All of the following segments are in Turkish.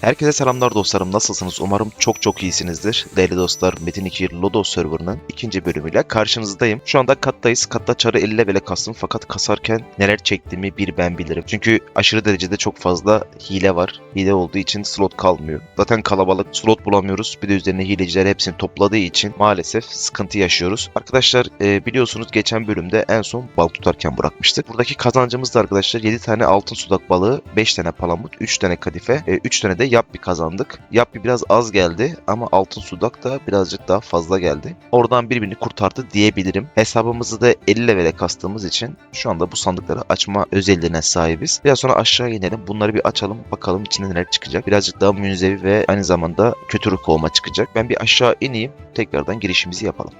Herkese selamlar dostlarım. Nasılsınız? Umarım çok çok iyisinizdir. Değerli dostlar, Metin 2 Lodo serverının ikinci bölümüyle karşınızdayım. Şu anda kattayız. Katta çarı 50 levele kastım fakat kasarken neler çektiğimi bir ben bilirim. Çünkü aşırı derecede çok fazla hile var. Hile olduğu için slot kalmıyor. Zaten kalabalık slot bulamıyoruz. Bir de üzerine hileciler hepsini topladığı için maalesef sıkıntı yaşıyoruz. Arkadaşlar e, biliyorsunuz geçen bölümde en son balık tutarken bırakmıştık. Buradaki kazancımız da arkadaşlar 7 tane altın sudak balığı, 5 tane palamut, 3 tane kadife, 3 tane de yapbi kazandık. Yapbi biraz az geldi ama altın sudak da birazcık daha fazla geldi. Oradan birbirini kurtardı diyebilirim. Hesabımızı da 50 levele kastığımız için şu anda bu sandıkları açma özelliğine sahibiz. Biraz sonra aşağı inelim. Bunları bir açalım. Bakalım içinde neler çıkacak. Birazcık daha münzevi ve aynı zamanda kötü ruh kovma çıkacak. Ben bir aşağı ineyim. Tekrardan girişimizi yapalım.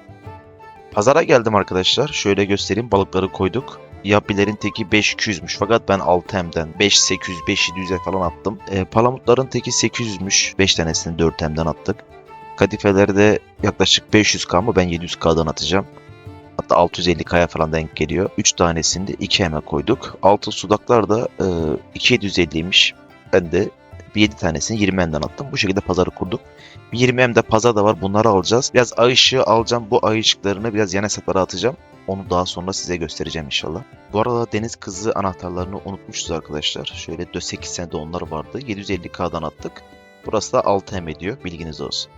Pazara geldim arkadaşlar. Şöyle göstereyim. Balıkları koyduk. Yapbilerin teki 5-200'müş fakat ben 6M'den 5-800, 5-700'e falan attım. E, palamutların teki 800'müş. 5 tanesini 4M'den attık. Kadifeleri de yaklaşık 500k ama ben 700k'dan atacağım. Hatta 650k'ya falan denk geliyor. 3 tanesini de 2M'e koyduk. Altın sudaklar da e, 2750'ymiş. Ben de bir 7 tanesini 20M'den attım. Bu şekilde pazarı kurduk. Bir 20M'de pazar da var. Bunları alacağız. Biraz ay ışığı alacağım. Bu ay ışıklarını biraz yan hesaplara atacağım. Onu daha sonra size göstereceğim inşallah. Bu arada deniz kızı anahtarlarını unutmuşuz arkadaşlar. Şöyle 8 senede onlar vardı. 750k'dan attık. Burası da 6M ediyor. Bilginiz olsun.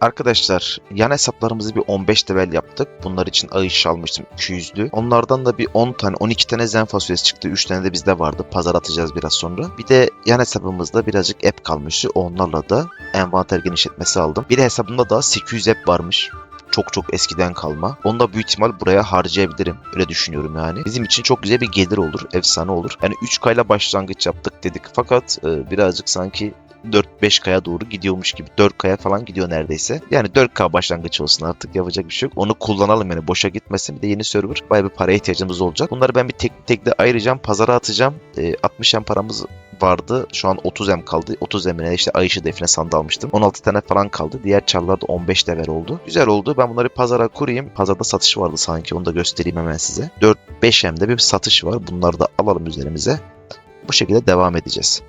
Arkadaşlar yan hesaplarımızı bir 15 level yaptık. Bunlar için ay ışığı almıştım 200'lü. Onlardan da bir 10 tane 12 tane zen fasulyesi çıktı. 3 tane de bizde vardı. Pazar atacağız biraz sonra. Bir de yan hesabımızda birazcık app kalmıştı. Onlarla da envanter genişletmesi aldım. Bir de hesabımda da 800 app varmış çok çok eskiden kalma. Onu da büyük ihtimal buraya harcayabilirim. Öyle düşünüyorum yani. Bizim için çok güzel bir gelir olur. Efsane olur. Yani 3K ile başlangıç yaptık dedik. Fakat e, birazcık sanki 4-5K'ya doğru gidiyormuş gibi. 4K'ya falan gidiyor neredeyse. Yani 4K başlangıç olsun artık yapacak bir şey yok. Onu kullanalım yani boşa gitmesin. Bir de yeni server bayağı bir paraya ihtiyacımız olacak. Bunları ben bir tek tek de ayıracağım. Pazara atacağım. E, 60 M paramız vardı. Şu an 30 M kaldı. 30 M'ine işte ay ışığı define sandı almıştım. 16 tane falan kaldı. Diğer çarlar da 15 level oldu. Güzel oldu. Ben bunları pazara kurayım. Pazarda satış vardı sanki. Onu da göstereyim hemen size. 4-5 M'de bir satış var. Bunları da alalım üzerimize. Bu şekilde devam edeceğiz.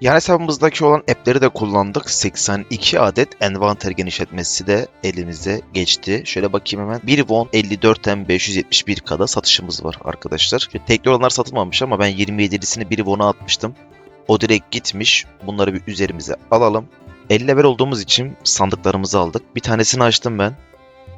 Yan hesabımızdaki olan app'leri de kullandık. 82 adet envanter genişletmesi de elimize geçti. Şöyle bakayım hemen. 1 won 54'ten 571 kada satışımız var arkadaşlar. Şöyle tekli olanlar satılmamış ama ben 27'lisini 1 won'a atmıştım. O direkt gitmiş. Bunları bir üzerimize alalım. 50 level olduğumuz için sandıklarımızı aldık. Bir tanesini açtım ben.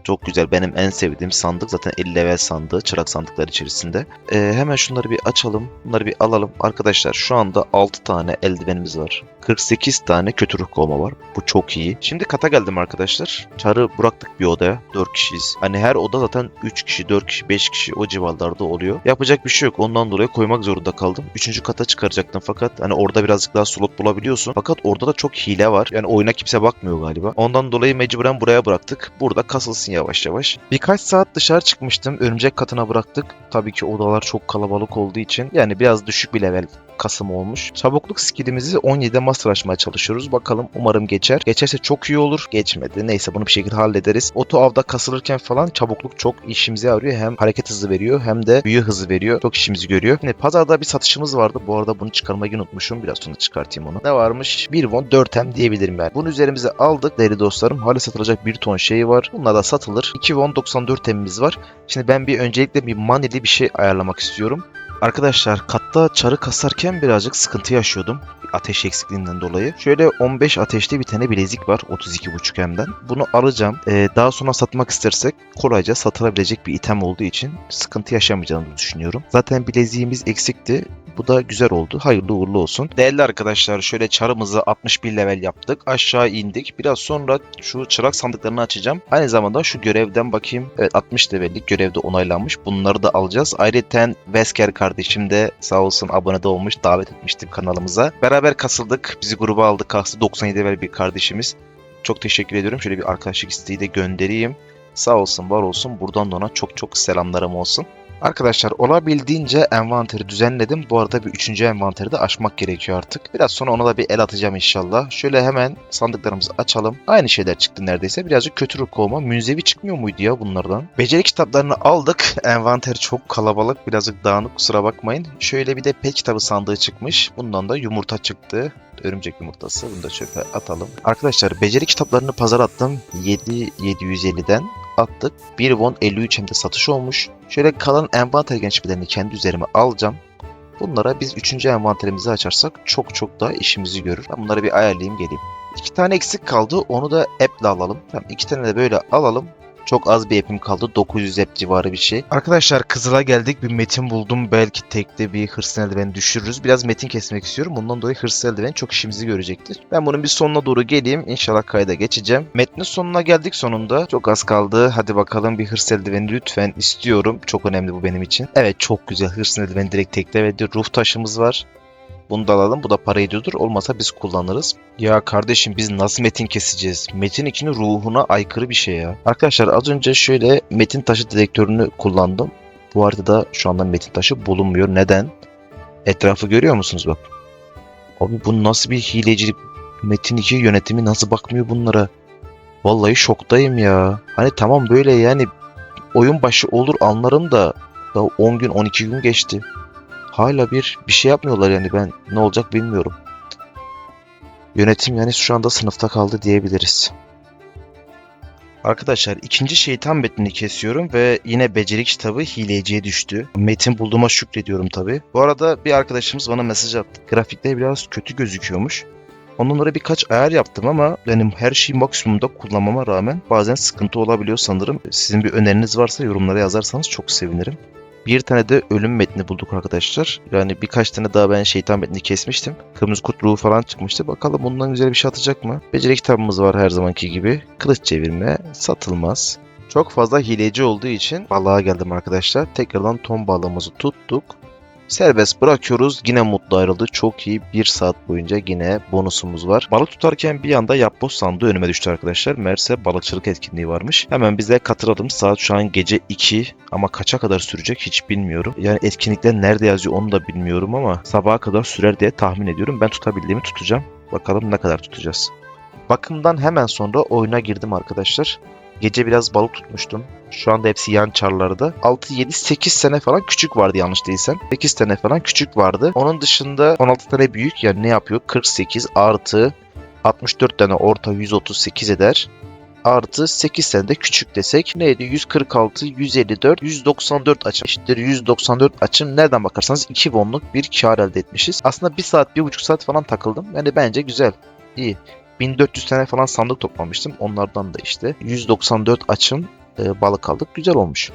Çok güzel. Benim en sevdiğim sandık zaten 50 level sandığı. Çırak sandıklar içerisinde. Ee, hemen şunları bir açalım. Bunları bir alalım. Arkadaşlar şu anda 6 tane eldivenimiz var. 48 tane kötü ruh kovma var. Bu çok iyi. Şimdi kata geldim arkadaşlar. Çarı bıraktık bir odaya. 4 kişiyiz. Hani her oda zaten 3 kişi, 4 kişi, 5 kişi o civarlarda oluyor. Yapacak bir şey yok. Ondan dolayı koymak zorunda kaldım. 3. kata çıkaracaktım fakat hani orada birazcık daha slot bulabiliyorsun. Fakat orada da çok hile var. Yani oyuna kimse bakmıyor galiba. Ondan dolayı mecburen buraya bıraktık. Burada kasılsın yavaş yavaş. Birkaç saat dışarı çıkmıştım. Örümcek katına bıraktık. Tabii ki odalar çok kalabalık olduğu için yani biraz düşük bir level kasım olmuş. Çabukluk skillimizi 17'de master açmaya çalışıyoruz. Bakalım umarım geçer. Geçerse çok iyi olur. Geçmedi. Neyse bunu bir şekilde hallederiz. Oto avda kasılırken falan çabukluk çok işimize yarıyor. Hem hareket hızı veriyor hem de büyü hızı veriyor. Çok işimizi görüyor. Şimdi pazarda bir satışımız vardı. Bu arada bunu çıkarmayı unutmuşum. Biraz sonra çıkartayım onu. Ne varmış? 1 won 4 hem diyebilirim ben. Bunu üzerimize aldık değerli dostlarım. Hala satılacak bir ton şey var. Bunlar da satılır. 2 won 94 hemimiz var. Şimdi ben bir öncelikle bir manili bir şey ayarlamak istiyorum. Arkadaşlar katta çarı kasarken birazcık sıkıntı yaşıyordum. Ateş eksikliğinden dolayı. Şöyle 15 ateşli bir tane bilezik var 32.5 M'den. Bunu alacağım. Ee, daha sonra satmak istersek kolayca satılabilecek bir item olduğu için sıkıntı yaşamayacağımızı düşünüyorum. Zaten bileziğimiz eksikti. Bu da güzel oldu. Hayırlı uğurlu olsun. Değerli arkadaşlar şöyle çarımızı 61 level yaptık. Aşağı indik. Biraz sonra şu çırak sandıklarını açacağım. Aynı zamanda şu görevden bakayım. Evet 60 levellik görevde onaylanmış. Bunları da alacağız. Ayrıca Vesker kardeşim de sağ olsun abone de olmuş. Davet etmiştim kanalımıza. Beraber kasıldık. Bizi gruba aldı. Kastı 97 level bir kardeşimiz. Çok teşekkür ediyorum. Şöyle bir arkadaşlık isteği de göndereyim. Sağ olsun var olsun. Buradan da ona çok çok selamlarım olsun. Arkadaşlar olabildiğince envanteri düzenledim. Bu arada bir üçüncü envanteri de açmak gerekiyor artık. Biraz sonra ona da bir el atacağım inşallah. Şöyle hemen sandıklarımızı açalım. Aynı şeyler çıktı neredeyse. Birazcık kötü ruh kovma. Münzevi çıkmıyor muydu ya bunlardan? Beceri kitaplarını aldık. Envanter çok kalabalık. Birazcık dağınık kusura bakmayın. Şöyle bir de pet kitabı sandığı çıkmış. Bundan da yumurta çıktı. Örümcek yumurtası. Bunu da çöpe atalım. Arkadaşlar beceri kitaplarını pazar attım. 7 attık. 1 won 53 hem de satış olmuş. Şöyle kalan envanter gençlerini kendi üzerime alacağım. Bunlara biz 3. envanterimizi açarsak çok çok daha işimizi görür. Ben bunları bir ayarlayayım geleyim. 2 tane eksik kaldı. Onu da app'le alalım. Tamam 2 tane de böyle alalım. Çok az bir app'im kaldı. 900 app civarı bir şey. Arkadaşlar Kızıl'a geldik. Bir metin buldum. Belki tekte bir hırsız eldiveni düşürürüz. Biraz metin kesmek istiyorum. Bundan dolayı hırsız eldiveni çok işimizi görecektir. Ben bunun bir sonuna doğru geleyim. İnşallah kayda geçeceğim. Metnin sonuna geldik sonunda. Çok az kaldı. Hadi bakalım bir hırsız eldiveni lütfen istiyorum. Çok önemli bu benim için. Evet çok güzel. Hırsız eldiveni direkt tekte verdi. Ruh taşımız var. Bunu da alalım. Bu da para ediyordur. Olmasa biz kullanırız. Ya kardeşim biz nasıl metin keseceğiz? Metin 2'nin ruhuna aykırı bir şey ya. Arkadaşlar az önce şöyle metin taşı dedektörünü kullandım. Bu haritada şu anda metin taşı bulunmuyor. Neden? Etrafı görüyor musunuz bak. Abi bu nasıl bir hilecilik? Metin 2 yönetimi nasıl bakmıyor bunlara? Vallahi şoktayım ya. Hani tamam böyle yani oyun başı olur anlarım da daha 10 gün 12 gün geçti. Hala bir bir şey yapmıyorlar yani ben ne olacak bilmiyorum. Yönetim yani şu anda sınıfta kaldı diyebiliriz. Arkadaşlar ikinci şeytan metnini kesiyorum ve yine beceri kitabı hileciye düştü. Metin bulduğuma şükrediyorum tabi. Bu arada bir arkadaşımız bana mesaj attı. Grafikler biraz kötü gözüküyormuş. Onlara birkaç ayar yaptım ama benim her şeyi maksimumda kullanmama rağmen bazen sıkıntı olabiliyor sanırım. Sizin bir öneriniz varsa yorumlara yazarsanız çok sevinirim. Bir tane de ölüm metni bulduk arkadaşlar. Yani birkaç tane daha ben şeytan metni kesmiştim. Kırmızı kurt ruhu falan çıkmıştı. Bakalım bundan güzel bir şey atacak mı? Beceri kitabımız var her zamanki gibi. Kılıç çevirme satılmaz. Çok fazla hileci olduğu için balığa geldim arkadaşlar. Tekrardan ton balığımızı tuttuk. Serbest bırakıyoruz. Yine mutlu ayrıldı. Çok iyi. Bir saat boyunca yine bonusumuz var. Balık tutarken bir anda yapboz sandığı önüme düştü arkadaşlar. Meğerse balıkçılık etkinliği varmış. Hemen bize katılalım. Saat şu an gece 2 ama kaça kadar sürecek hiç bilmiyorum. Yani etkinlikler nerede yazıyor onu da bilmiyorum ama sabaha kadar sürer diye tahmin ediyorum. Ben tutabildiğimi tutacağım. Bakalım ne kadar tutacağız. Bakımdan hemen sonra oyuna girdim arkadaşlar. Gece biraz balık tutmuştum. Şu anda hepsi yan çarlarda. 6, 7, 8 sene falan küçük vardı yanlış değilsem. 8 tane falan küçük vardı. Onun dışında 16 tane büyük yani ne yapıyor? 48 artı 64 tane orta 138 eder. Artı 8 tane de küçük desek neydi? 146, 154, 194 açım. Eşittir 194 açım. Nereden bakarsanız 2 wonluk bir kar elde etmişiz. Aslında 1 saat, 1,5 saat falan takıldım. Yani bence güzel. iyi. 1400 tane falan sandık toplamıştım. Onlardan da işte 194 açım e, balık aldık. Güzel olmuş.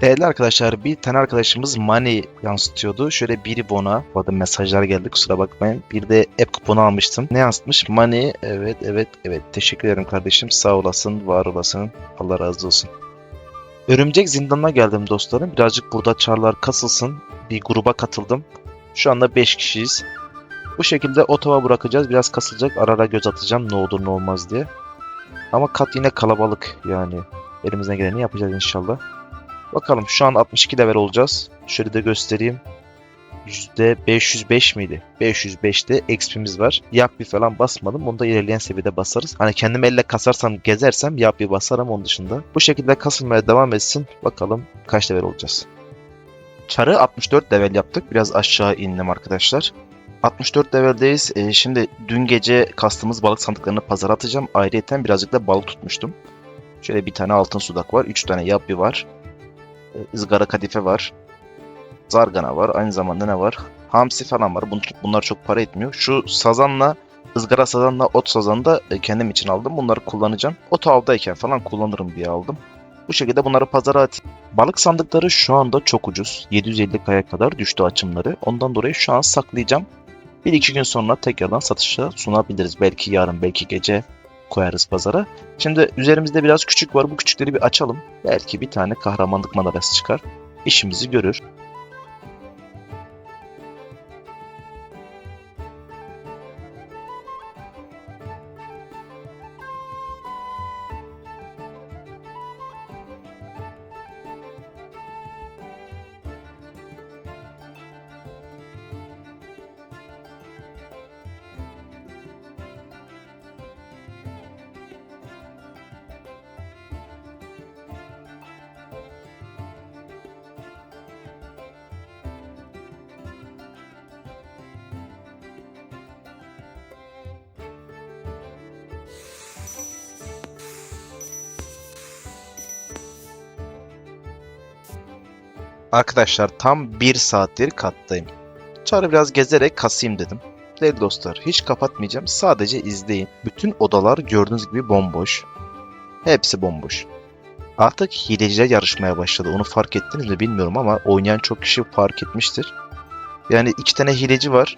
Değerli arkadaşlar bir tane arkadaşımız money yansıtıyordu. Şöyle bir bona, bu arada mesajlar geldi kusura bakmayın. Bir de app kuponu almıştım. Ne yansıtmış? Money, evet evet evet. Teşekkür ederim kardeşim. Sağ olasın, var olasın. Allah razı olsun. Örümcek zindanına geldim dostlarım. Birazcık burada çarlar kasılsın. Bir gruba katıldım. Şu anda 5 kişiyiz. Bu şekilde otova bırakacağız. Biraz kasılacak. Ara ara göz atacağım ne olur ne olmaz diye. Ama kat yine kalabalık yani. Elimizden geleni yapacağız inşallah. Bakalım şu an 62 level olacağız. Şöyle de göstereyim. %505 miydi? 505'te XP'miz var. Yap bir falan basmadım. Onu da ilerleyen seviyede basarız. Hani kendim elle kasarsam gezersem yap bir basarım onun dışında. Bu şekilde kasılmaya devam etsin. Bakalım kaç level olacağız. Çarı 64 level yaptık. Biraz aşağı indim arkadaşlar. 64 leveldeyiz. Ee, şimdi dün gece kastığımız balık sandıklarını pazara atacağım. Ayrıyeten birazcık da balık tutmuştum. Şöyle bir tane altın sudak var. 3 tane yapı var. Ee, ızgara kadife var. Zargana var. Aynı zamanda ne var? Hamsi falan var. Bun- Bunlar çok para etmiyor. Şu sazanla ızgara sazanla ot sazanı da e, kendim için aldım. Bunları kullanacağım. Ot avdayken falan kullanırım diye aldım. Bu şekilde bunları pazara atayım. Balık sandıkları şu anda çok ucuz. 750 kaya kadar düştü açımları. Ondan dolayı şu an saklayacağım. Bir iki gün sonra tekrardan satışa sunabiliriz. Belki yarın, belki gece koyarız pazara. Şimdi üzerimizde biraz küçük var. Bu küçükleri bir açalım. Belki bir tane kahramanlık madalyası çıkar. İşimizi görür. Arkadaşlar tam bir saattir kattayım. Çarı biraz gezerek kasayım dedim. Değerli dostlar hiç kapatmayacağım sadece izleyin. Bütün odalar gördüğünüz gibi bomboş. Hepsi bomboş. Artık hileciler yarışmaya başladı. Onu fark ettiniz mi bilmiyorum ama oynayan çok kişi fark etmiştir. Yani iki tane hileci var.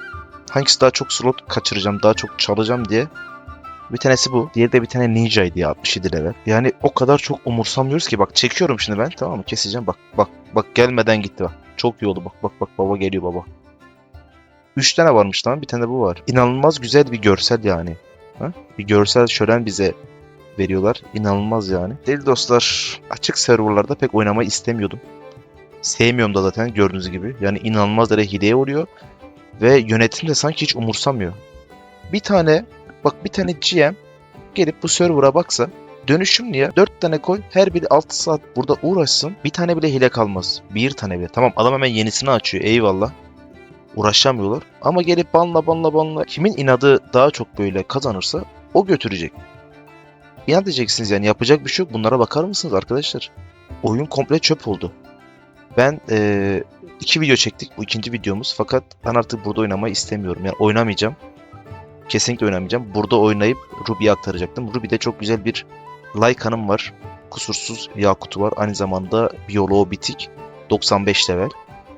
Hangisi daha çok slot kaçıracağım, daha çok çalacağım diye. Bir tanesi bu. Diğeri de bir tane ninjaydı ya 67 level. Yani o kadar çok umursamıyoruz ki. Bak çekiyorum şimdi ben tamam mı? Keseceğim. Bak bak bak gelmeden gitti bak. Çok iyi oldu bak bak bak baba geliyor baba. 3 tane varmış lan bir tane de bu var. İnanılmaz güzel bir görsel yani. Ha? Bir görsel şölen bize veriyorlar. İnanılmaz yani. Değil dostlar açık serverlarda pek oynamayı istemiyordum. Sevmiyorum da zaten gördüğünüz gibi. Yani inanılmaz derece hileye oluyor. Ve yönetim de sanki hiç umursamıyor. Bir tane bak bir tane GM gelip bu server'a baksa dönüşümlü ya 4 tane koy her biri 6 saat burada uğraşsın bir tane bile hile kalmaz. Bir tane bile. Tamam adam hemen yenisini açıyor eyvallah. Uğraşamıyorlar. Ama gelip banla banla banla kimin inadı daha çok böyle kazanırsa o götürecek. İnat diyeceksiniz yani yapacak bir şey yok. Bunlara bakar mısınız arkadaşlar? Oyun komple çöp oldu. Ben eee, iki video çektik. Bu ikinci videomuz. Fakat ben artık burada oynamayı istemiyorum. Yani oynamayacağım. Kesinlikle oynamayacağım. Burada oynayıp Ruby'ye aktaracaktım. Ruby'de çok güzel bir Lyca'nım var. Kusursuz Yakut'u var. Aynı zamanda biyoloğu bitik. 95 level.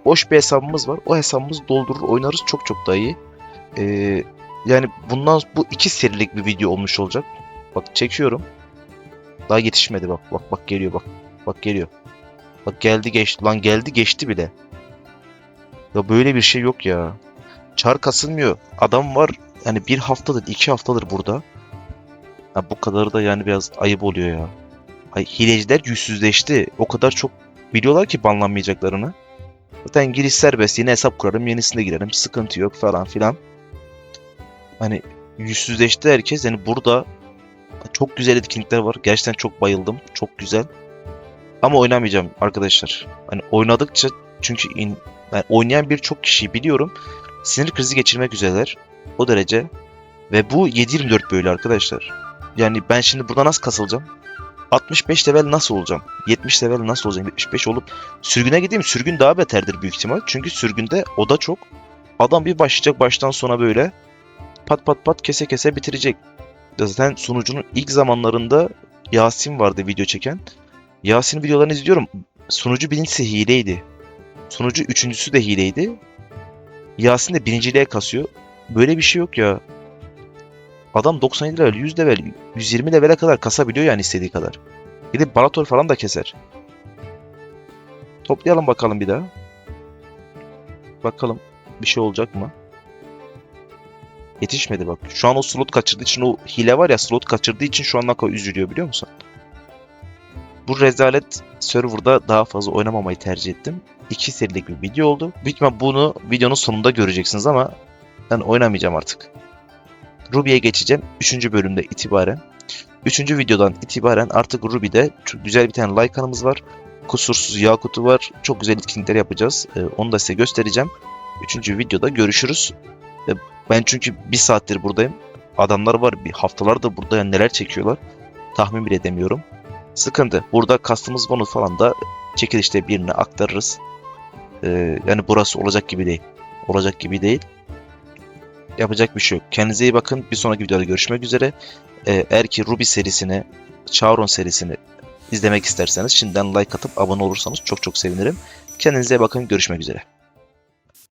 Boş bir hesabımız var. O hesabımızı doldurur oynarız. Çok çok daha iyi. Eee, yani bundan bu iki serilik bir video olmuş olacak. Bak çekiyorum. Daha yetişmedi bak. Bak bak geliyor bak. Bak geliyor. Bak geldi geçti. Lan geldi geçti bile. Ya böyle bir şey yok ya. Çar kasılmıyor. Adam var yani bir haftadır iki haftadır burada. Ya bu kadarı da yani biraz ayıp oluyor ya. Ay, hileciler yüzsüzleşti. O kadar çok biliyorlar ki banlanmayacaklarını. Zaten giriş serbest. Yine hesap kurarım. Yenisine girerim. Sıkıntı yok falan filan. Hani yüzsüzleşti herkes. Yani burada çok güzel etkinlikler var. Gerçekten çok bayıldım. Çok güzel. Ama oynamayacağım arkadaşlar. Hani oynadıkça çünkü in, yani oynayan birçok kişiyi biliyorum. Sinir krizi geçirmek üzereler. O derece. Ve bu 7-24 böyle arkadaşlar. Yani ben şimdi burada nasıl kasılacağım? 65 level nasıl olacağım? 70 level nasıl olacağım? 75 olup sürgüne gideyim. Sürgün daha beterdir büyük ihtimal. Çünkü sürgünde o da çok. Adam bir başlayacak baştan sona böyle pat pat pat kese kese bitirecek. Zaten sunucunun ilk zamanlarında Yasin vardı video çeken. Yasin videolarını izliyorum. Sunucu birincisi hileydi. Sunucu üçüncüsü de hileydi. Yasin de birinciliğe kasıyor. Böyle bir şey yok ya. Adam 97 level, 100 level, 120 levele kadar kasabiliyor yani istediği kadar. Gidip Barator falan da keser. Toplayalım bakalım bir daha. Bakalım bir şey olacak mı? Yetişmedi bak. Şu an o slot kaçırdığı için o hile var ya slot kaçırdığı için şu an kadar üzülüyor biliyor musun? Bu rezalet serverda daha fazla oynamamayı tercih ettim. İki serilik bir video oldu. İhtimal bunu videonun sonunda göreceksiniz ama ben oynamayacağım artık. Ruby'ye geçeceğim. Üçüncü bölümde itibaren. Üçüncü videodan itibaren artık Ruby'de çok güzel bir tane like kanımız var. Kusursuz Yakut'u var. Çok güzel etkinlikler yapacağız. Ee, onu da size göstereceğim. Üçüncü videoda görüşürüz. Ee, ben çünkü bir saattir buradayım. Adamlar var bir haftalardır burada yani neler çekiyorlar. Tahmin bile edemiyorum. Sıkıntı. Burada kastımız bonus falan da çekilişte birine aktarırız. Ee, yani burası olacak gibi değil. Olacak gibi değil. Yapacak bir şey yok. Kendinize iyi bakın. Bir sonraki videoda görüşmek üzere. Ee, eğer ki Ruby serisini, Chauron serisini izlemek isterseniz şimdiden like atıp abone olursanız çok çok sevinirim. Kendinize iyi bakın. Görüşmek üzere.